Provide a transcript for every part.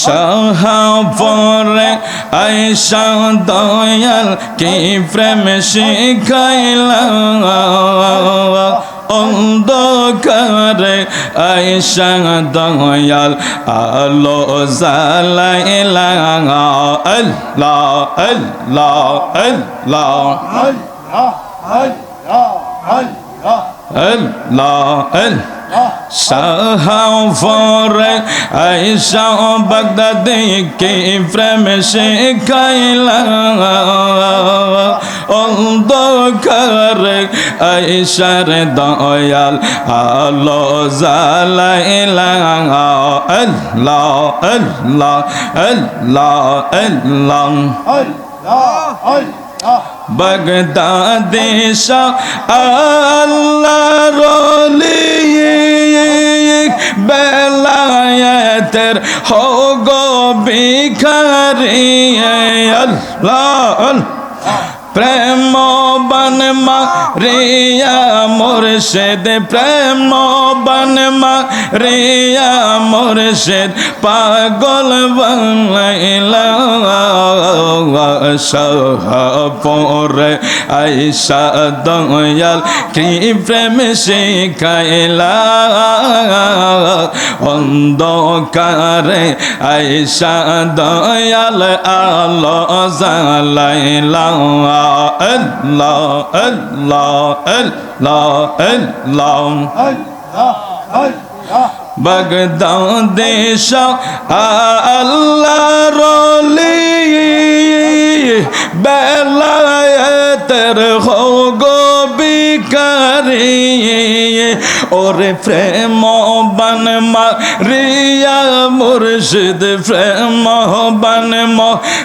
সাহাপরে আয়সা দয়াল কি প্রেম শিখাইলা? অন্ধকারে আয়সা দয়াল আলো জালাইলা আল্লাহ আল্লাহ আল্লাহ। আল্লাহ আল্লাহ। সাহাফরে আইসা বাগদাদি কে প্রেম শিখাইলা। অন্ধকারে আইসার দয়াল আলো জালাইলা আল্লাহ আল্লাহ। আল্লাহ আল্লাহ। বাগদাদেশ আল্লাহ রলি বেলায়েতের হো গো ভিখারি আল্লাহ। প্রেম বন রিয়া মুর্শিদ, প্রেম বন রিয়া মুর্শিদ, পাগল বাংলা পরে আইসা দয়াল, কি প্রেম শিখাইলা? অন্ধকারে আইসা দয়াল, আলো জালাইলা আল্লাহ আল্লাহ আল্লাহ আল্লাহ বাগদাদেশ আল্লাহ রলি বেলায়েতের হো গো বিকারি ওরে প্রেম বান রিয়া মুর্শিদ প্রেম বান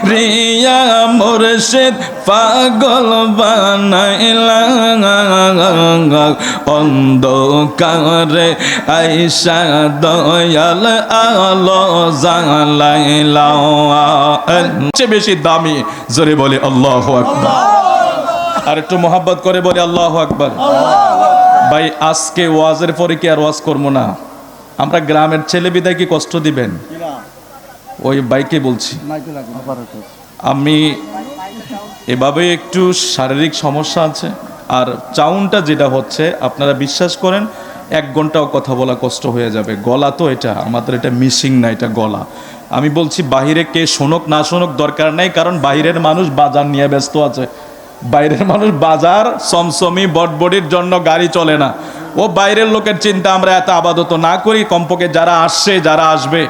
রিয়া মুর্শিদ পাগল বানাইলা অন্ধকারে আইসা দয়াল আলো জালাইলা সবচেয়ে বেশি দামি জোরে বলে আল্লাহ আকবার আর একটু মোহাব্বত করে বলে, আল্লাহ আকবর। ভাই, আজকে ওয়াজের পরে কি আর ওয়াজ করব না? আমরা গ্রামের ছেলে বিদায় কি কষ্ট দিবেন? ওই বাইকে বলছি। আমি এভাবে একটু শারীরিক সমস্যা আছে, আর চাউনটা যেটা হচ্ছে, আপনারা বিশ্বাস করেন, এক ঘন্টাও কথা বলা কষ্ট হয়ে যাবে। গলা তো এটা আমাদের এটা মিসিং না, এটা গলা। আমি বলছি, বাহিরে কে শোনক, না শোনক দরকার নেই, কারণ বাইরের মানুষ বাজার নিয়ে ব্যস্ত আছে। বাইরের মানুষ বাজার সমসমি বটবডির জন্য গাড়ি চলে না। ও বাইরের লোকের চিন্তা আমরা এত আপাতত না করি, কমপক্ষে যারা আসছে, যারা আসবে,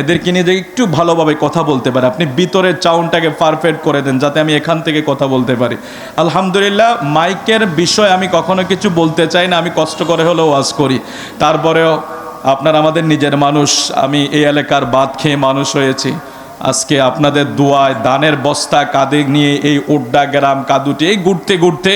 এদেরকে নিয়ে যে একটু ভালোভাবে কথা বলতে পারে। আপনি ভিতরের চাউনটাকে পারফেক্ট করে দেন, যাতে আমি এখান থেকে কথা বলতে পারি। আলহামদুলিল্লাহ, মাইকের বিষয় আমি কখনো কিছু বলতে চাই না, আমি কষ্ট করে হলেও ওয়াজ করি। তারপরেও আপনার আমাদের নিজের মানুষ, আমি এই এলাকার বাদ খেয়ে মানুষ হয়েছি। আজকে আপনাদের দোয়ায় দানের বস্তা কাঁদে নিয়ে এই ওড্ডা গ্রাম কাদুটি, এই ঘুরতে ঘুরতে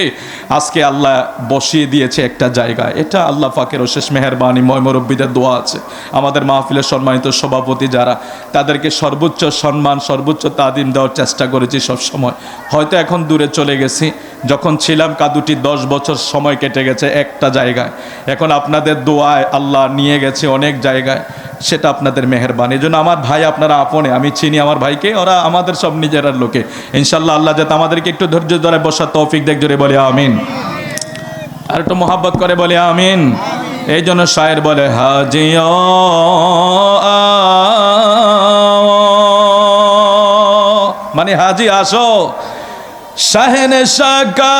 আজকে আল্লাহ বসিয়ে দিয়েছে একটা জায়গা। এটা আল্লাহ ফাকের অশেষ মেহরবানি ময়মরব্বীদের দোয়া আছে। আমাদের মাহফিলের সম্মানিত সভাপতি যারা, তাদেরকে সর্বোচ্চ সম্মান, সর্বোচ্চ তাদিম দেওয়ার চেষ্টা করেছি সবসময়। হয়তো এখন দূরে চলে গেছি যখন ছিলাম কাদুটি দশ বছর সময় কেটে গেছে একটা জায়গায়। এখন আপনাদের দোয়ায় আল্লাহ নিয়ে গেছে অনেক জায়গায়, সেটা আপনাদের মেহরবানি। জন্য আমার ভাই আপনারা আপনে, আমি চিনি আমার ভাইকে, ওরা আমাদের সব নিজেরার লোকে। ইনশাল্লাহ আল্লাহ যাতে আমাদেরকে একটু ধৈর্য ধরে বসার তৌফিক দেখ জোরে বলে আমিন। আর একটু মোহাব্বত করে বলে আমিন। এই জন্য শায়ের বলে, হাজিও মানে হাজি আসো। শাহেনে সাকা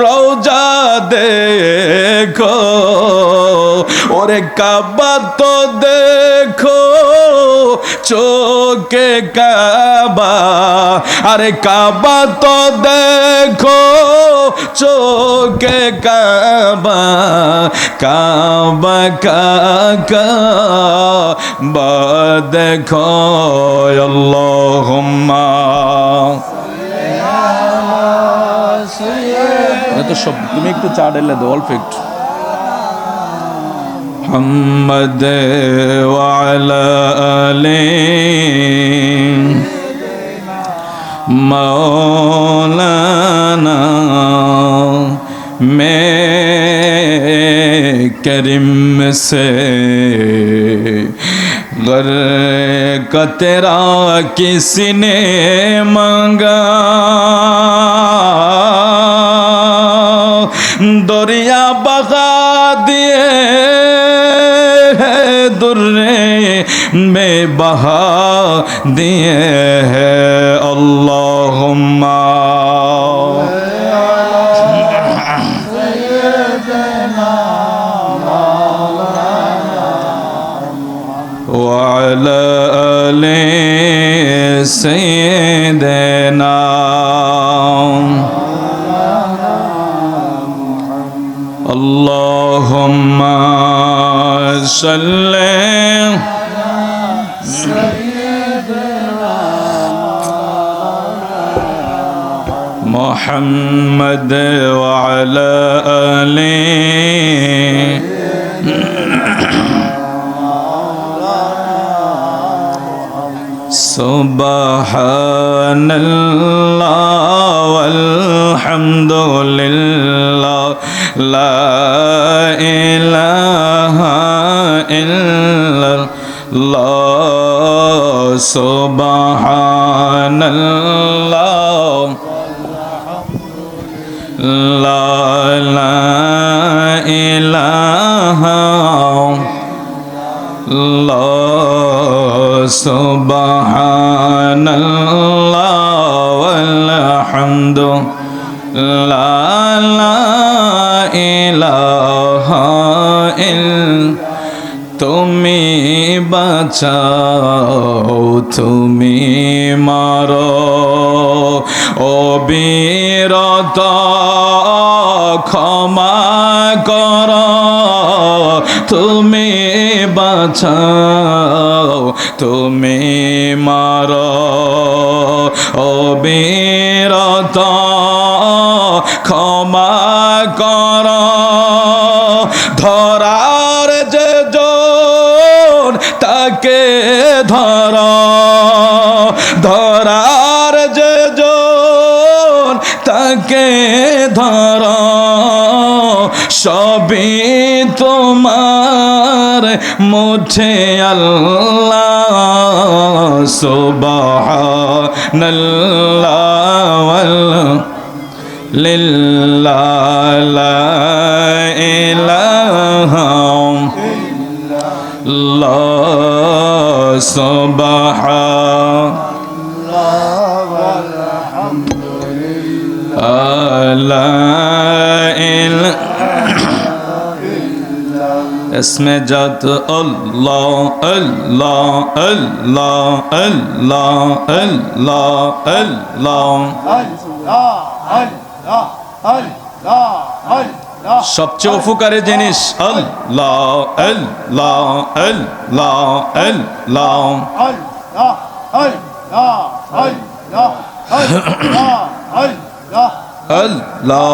রোজা দেখো, ওরে কাবা তো দেখো, চোখে কাবা। আরে কাবা তো দেখো, চোখে কাবা। কাবা কাকা বা দেখো আল্লাহুম্মা তো সব তুমি একটু চা ঢেলে দাও অল্প একটু محمد وعلى آله مولانا मैं करीम से गर का तेरा किसी ने मांगा। दरिया बगा दिए है, दुर्रे में बहा दिए है। سيدنا اللهم صل محمد وعلى آله سبحان الله والحمد لله. لا إله إلا الله. سبحان الله. لا لا إله الله. سبحان الله والحمد لا لا إله إلا তুমি বাঁচাও তুমি মারো অবিরত ক্ষমা কর তুমি বাঁচাও তুমি মারো অবিরত ক্ষমা কর। ধরার যে তাকে ধর। ধরার যে তাকে ধর। সবই তোমার মুঠে আল্লাহ। سبحان الله والله لله لا إله إلا الله. سبحان الله والحمد لله اسم جات الله الله الله الله الله الله সবচেয়ে উপকারী জিনিস আল্লাহ আল্লাহ আল্লাহ আল্লাহ আল্লাহ আল্লাহ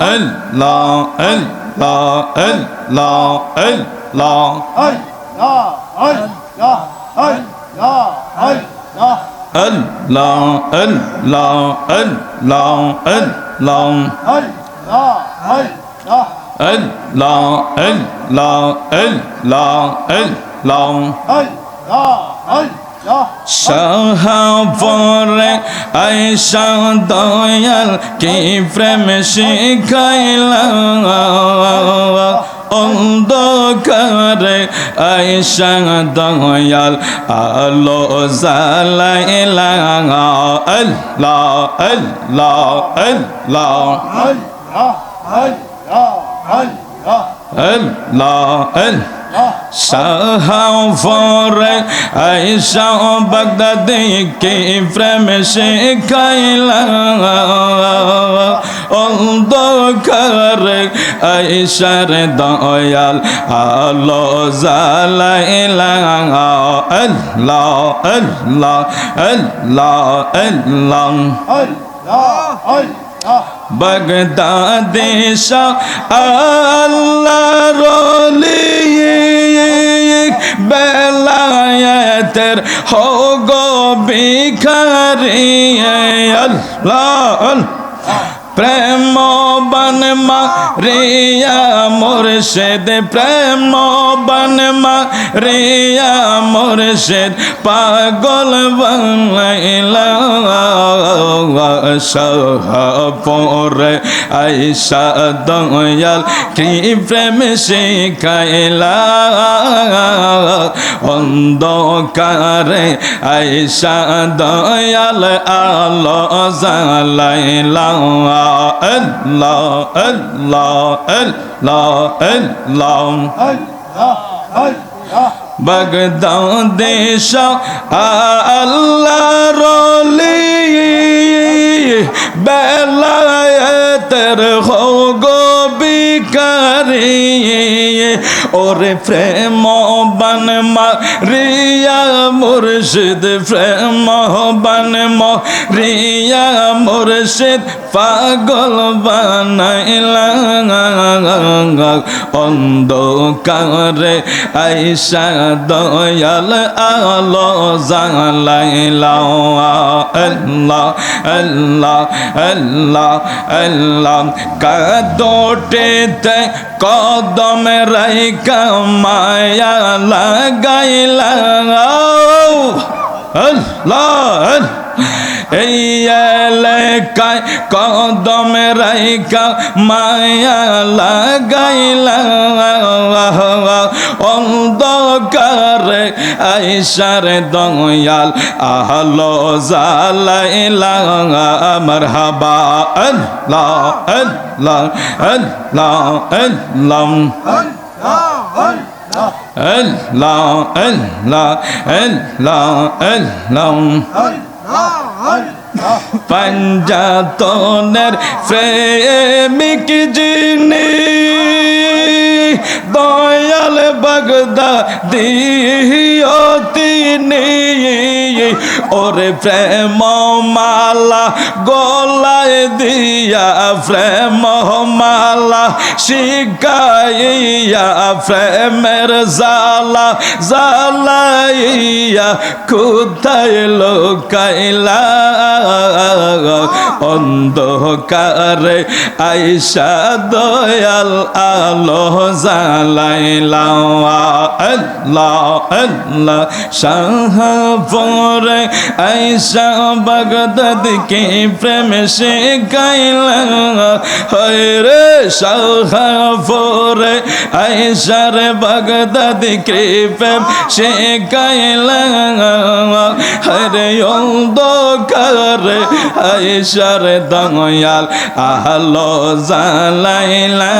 আল্লাহ আল্লাহ আল্লাহ আল্লাহ আল্লাহ আল্লাহ আল্লাহ আল্লাহ আল্লাহ আল্লাহ আল্লাহ আল্লাহ শাহপরে আয়সা দয়াল কি প্রেম শিখাইলা? অন্ধকারে আয়সা দয়াল আলো জালাইলা আল্লাহ আল্লাহ আল্লাহ। আল্লাহ আল্লাহ। শাহফরে আয়সা বাগদাদি কে প্রেম শিখাইলা? অন্ধকারে আয়সার দয়াল আলো জালাইলা আল্লাহ আল্লাহ আল্লাহ আল্লাহ। বাগদাদে শাহ আল্লাহ রলি বেলায়েতের হো গো ভিখারি আল্লাহ। প্রেম বন মা রিয়া মুর্শিদ, প্রেম বন মা রিয়া মুর্শিদ, পাগল বাংলা পরে আইসা দয়াল, কি প্রেম শিখাইলা? অন্ধকারে আইসা দয়াল, আলো জালাইলা আল্লাহ আল্লাহ আল্লাহ আল্লাহ বাগদাদে আল্লাহ রলি বেলায়েতের হো গো বিকারি ওরে প্রেম বান রিয়া মুর্শিদ প্রেম বান রিয়া মুর্শিদ, পাগল বানাইলা অন্ধকারে আইসা দয়াল আলো জালাইলা আল্লাহ আল্লাহ আল্লাহ আল্লাহ কাদোটেতে কদমে রাইকা মায়া লাগাইলা। আল্লাহ। এই এলাকায় কদমে রাইকা মায়া লাগাইলা। অন্ধকারে আইসারে দয়াল আহলো জালাইলা মারহাবা আল্লাহ আল্লাহ আল্লাহ আল্লাহ। আল্লাহ আল্লাহ আল্লাহ আল্লাহ। পঞ্জাতনের প্রেমিক জিনি দয়াল বগদা দিও তিনি। ওরে প্রেম মালা গলায় দিয়া প্রেম মালা শিকাইয়া প্রেমের জালা জালাইয়া কোথায় লোকাইলা? অন্ধকারে আইসা দয়াল আলো জালাইলা আল্লাহ আল্লাহ শাহপুরে আইসা বাগদাদ কে প্রেম সে গাইলা হয় রে শাহপুরে আইসা রে বাগদাদ কে প্রেম সে গাইলা হরে অন্ধকারে আইসার দয়াল আহলো জালাইলা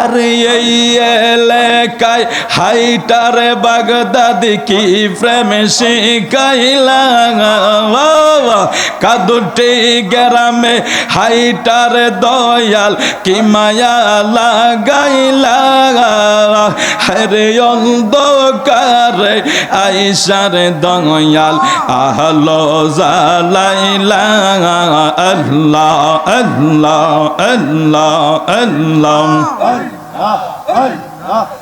அறிய এলাকায় হাইটারে বাগদাদ কি প্রেম শিখাইলা কাদুটি গ্রামে হাইটারে দয়াল কি মায়া লাগাইলা হরে অন্ধকারে আইসার দয়াল আহলো জালাইলা আল্লাহ আল্লাহ আল্লাহ। আল্লাহ আল্লাহ আল্লাহ।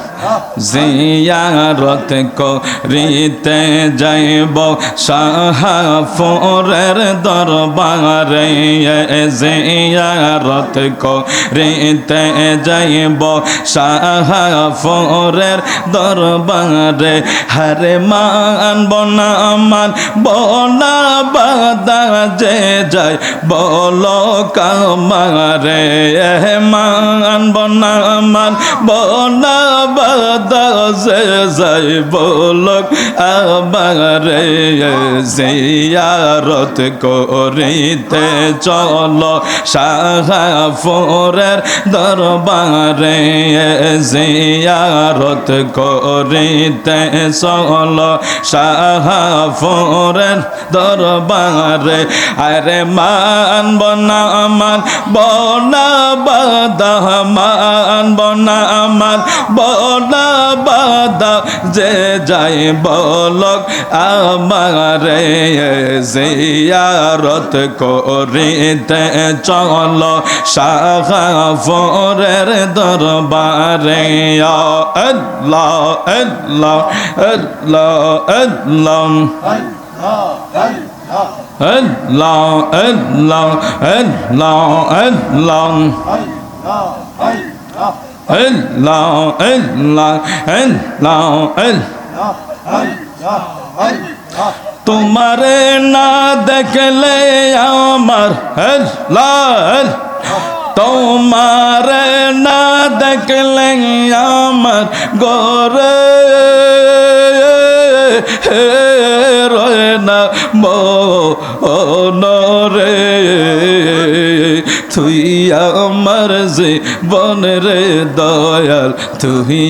জিয়ারত করিতে যাইব শাহফরের দরবারে জিয়ারত করিতে যাইব শাহফরের দরবারে। হরে মান বনা মান বনা বাদা যে যায়, বলো কামারে। মান বনা মান বনা বাদাসে যাই বলক, আমারে জিয়ারত করিতে চল। শাহফরের দরবারে জিয়ারত করিতে চল। শাহফরের দরবারে, আরে মান বনা মান বনা বাদা মান বনা মান বনা না বাদা যে যাই বলক আমারে জিয়ারত করিতে চল শাহফরের দরবারে। ইয়া আল্লাহ আল্লাহ আল্লাহ আল্লাহ আল্লাহ। আল্লাহ আল্লাহ আল্লাহ আল্লাহ। আল্লাহ আল্লাহ তোমারে না দেখলে আমার আল্লাহ তোমারে না দেখলে আমার গরে রয় না মনরে। যে বন রে দয়াল, তুই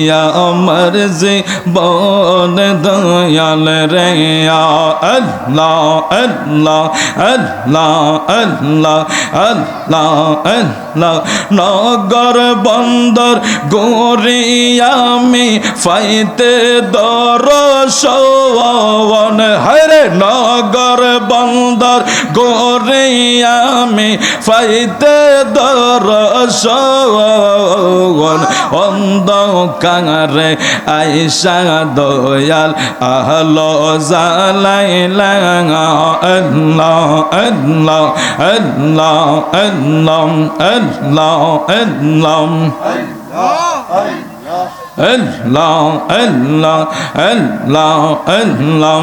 আমার যে বন দয়াল রে। আল্লাহ আল্লাহ আল্লাহ আল্লাহ আল্লাহ আল্লাহ। নগর বন্দর গরিয়ামি ফাইতে দরসন হরে নগর বন্দর গরিয়ামি ফাইতে দরসন অন্ধকারে আইসা দয়াল আহলো জালাইলা আল্লাহ আল্লাহ আল্লাহ আল্লাহ আল্লাহ আল্লাহ আল্লাহ আল্লাহ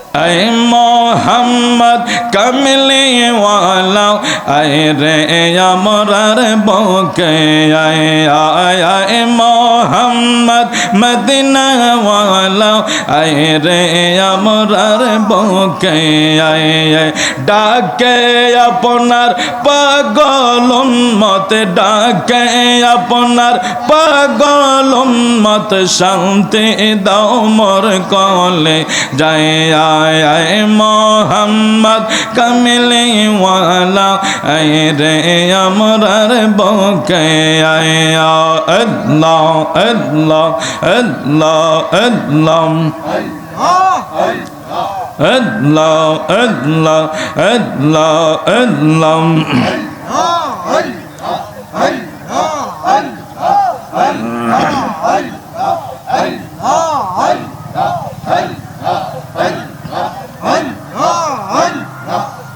ऐ मोहम्मद कमली वाला, ऐ रे अमरर बोके आए आए मोहम्मद मदीना वाला, ऐ रे अमरर बोके आए डाके अपनार पागल मत डाके अपनार पागल मत शांति दाओ मोर कले जाए আয় মোহাম্মদ কমলে ওয়ালা, আয় রে আমরার বকে, আয় আল্লাহ আল্লাহ। আল্লাহ আল্লাহ আল্লাহ আল্লাহ। আল্লাহ আল্লাহ আল্লাহ আল্লাহ আল্লাহ।